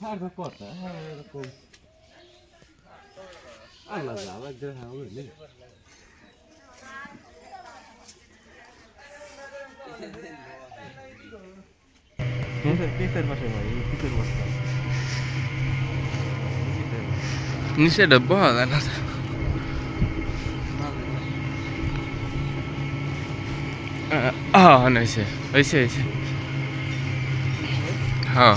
Harda কথা হ্যাঁ এরকম আল্লাহ আবার দেখা হবে পিসের পাশে ভাই পিসের বস্তা নিচে ডাব্বা হয় না হ্যাঁ হয়েছে হয়েছে হয়েছে হ্যাঁ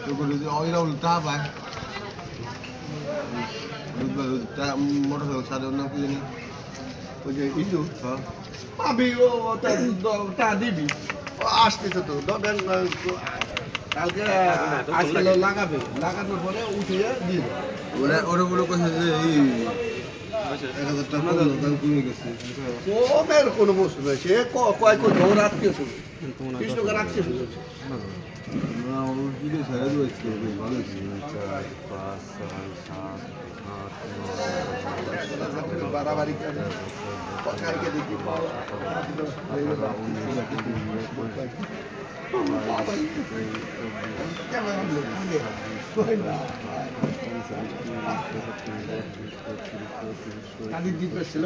তো করে যে ওইরা উল্টা পায় মোটর সাইকেল সাড়ে অন্য কি জানি ওই যে হ্যাঁ পাবি ও, তা তা দিবি আসতেছে তো। দবেন কালকে আজকে লাগাবে। লাগানোর পরে উঠিয়ে দিয়ে ওরা ওরা বলে কইছে যে এই কমের কোনো বস্তু নয় সে ক- কয় করবে ওর আত্মীয় শুধু আত্মীয় বাড়াবাড়ি দেখি ছিল